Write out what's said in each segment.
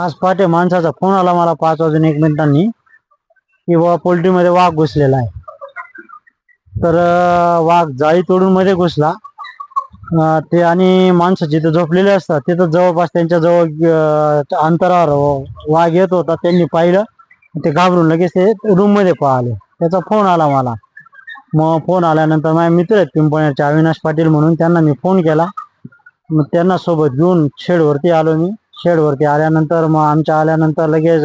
आज पहाटे माणसाचा फोन आला मला पाच वाजून एक मिनिटांनी की बाबा पोल्ट्रीमध्ये वाघ घुसलेला आहे. तर वाघ जाळी तोडून मध्ये घुसला. ते आणि माणसं जिथे झोपलेले असतात तिथं जवळपास त्यांच्या जवळ अंतरावर वाघ येत होता त्यांनी पाहिलं. ते घाबरून लगेच ते रूममध्ये पाहिले त्याचा फोन आला मला. मग फोन आल्यानंतर माझे मित्र आहेत पिंपण्याचे अविनाश पाटील म्हणून त्यांना मी फोन केला. मग त्यांना सोबत घेऊन शेडवरती आलो मी. शेडवरती आल्यानंतर मग आमच्या आल्यानंतर लगेच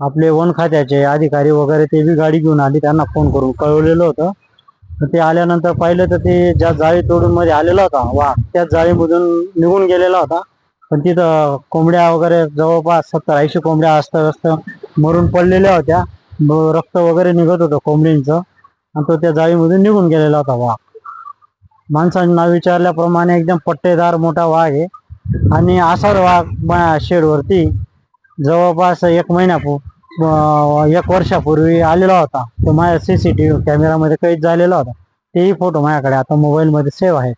आपले वन खात्याचे अधिकारी वगैरे ते बी गाडी घेऊन आली त्यांना फोन करून कळवलेलं होतं. तर ते आल्यानंतर पाहिलं तर ते ज्या जाळी तोडून मध्ये आलेला होता वा त्याच जाळीमधून निघून गेलेला होता. पण तिथं कोंबड्या वगैरे जवळपास सत्तर ऐंशी कोंबड्या असत मरून पडलेल्या होत्या. रक्त वगैरे निघत होतं कोंबडींचं. आणि तो त्या जाळीमधून निघून गेलेला होता वाघ माणसांना विचारल्याप्रमाणे एकदम पट्टेदार मोठा वाघ आहे. आणि असाच वाघ शेडवरती जवळपास एक महिन्यापू एक वर्षापूर्वी आलेला होता. तो माझ्या सीसीटीव्ही कॅमेरामध्ये कैद झालेला होता. तेही फोटो माझ्याकडे आता मोबाईलमध्ये सेव्ह आहेत